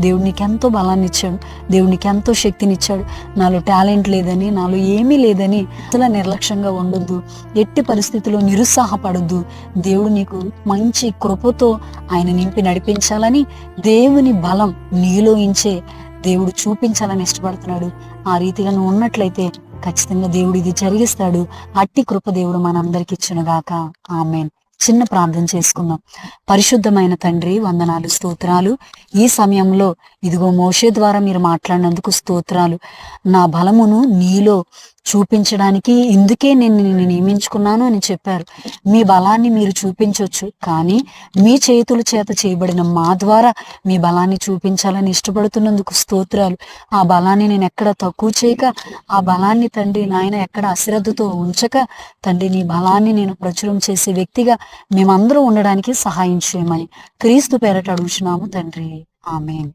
దేవుడు ఎంతో బలాన్ని ఇచ్చాడు దేవుడు ఎంతో శక్తినిచ్చాడు. నాలో టాలెంట్ లేదని నాలో ఏమీ లేదని అసలు నిర్లక్ష్యంగా ఉండొద్దు. ఎట్టి పరిస్థితుల్లో నిరుత్సాహపడొద్దు. దేవుడు నీకు మంచి కృపతో ఆయన నింపి నడిపించాలని దేవుని బలం నీలో ఇంచే దేవుడు చూపించాలని ఇష్టపడుతున్నాడు. ఆ రీతిగా నువ్వు ఉన్నట్లయితే ఖచ్చితంగా దేవుడు ఇది జరిగిస్తాడు. అట్టి కృప దేవుడు మనందరికి ఇచ్చునుగాక. ఆమెన్. చిన్న ప్రార్థన చేసుకుందాం. పరిశుద్ధమైన తండ్రి వందనాలు స్తోత్రాలు. ఈ సమయంలో ఇదిగో మోషే ద్వారా మీరు మాట్లాడినందుకు స్తోత్రాలు. నా బలమును నీలో చూపించడానికి ఇందుకే నేను నిన్ను నియమించుకున్నాను అని చెప్పారు. మీ బలాన్ని మీరు చూపించవచ్చు కానీ మీ చేతుల చేత చేయబడిన మా ద్వారా మీ బలాన్ని చూపించాలని ఇష్టపడుతున్నందుకు స్తోత్రాలు. ఆ బలాన్ని నేను ఎక్కడ తక్కువ చేయక ఆ బలాన్ని తండ్రి నాయన ఎక్కడ అశ్రద్ధతో ఉంచక తండ్రి నీ బలాన్ని నేను ప్రచురం చేసే వ్యక్తిగా మేమందరూ ఉండడానికి సహాయం చేయమని క్రీస్తు పేరట అడుగుచున్నాము తండ్రి. ఆమెన్.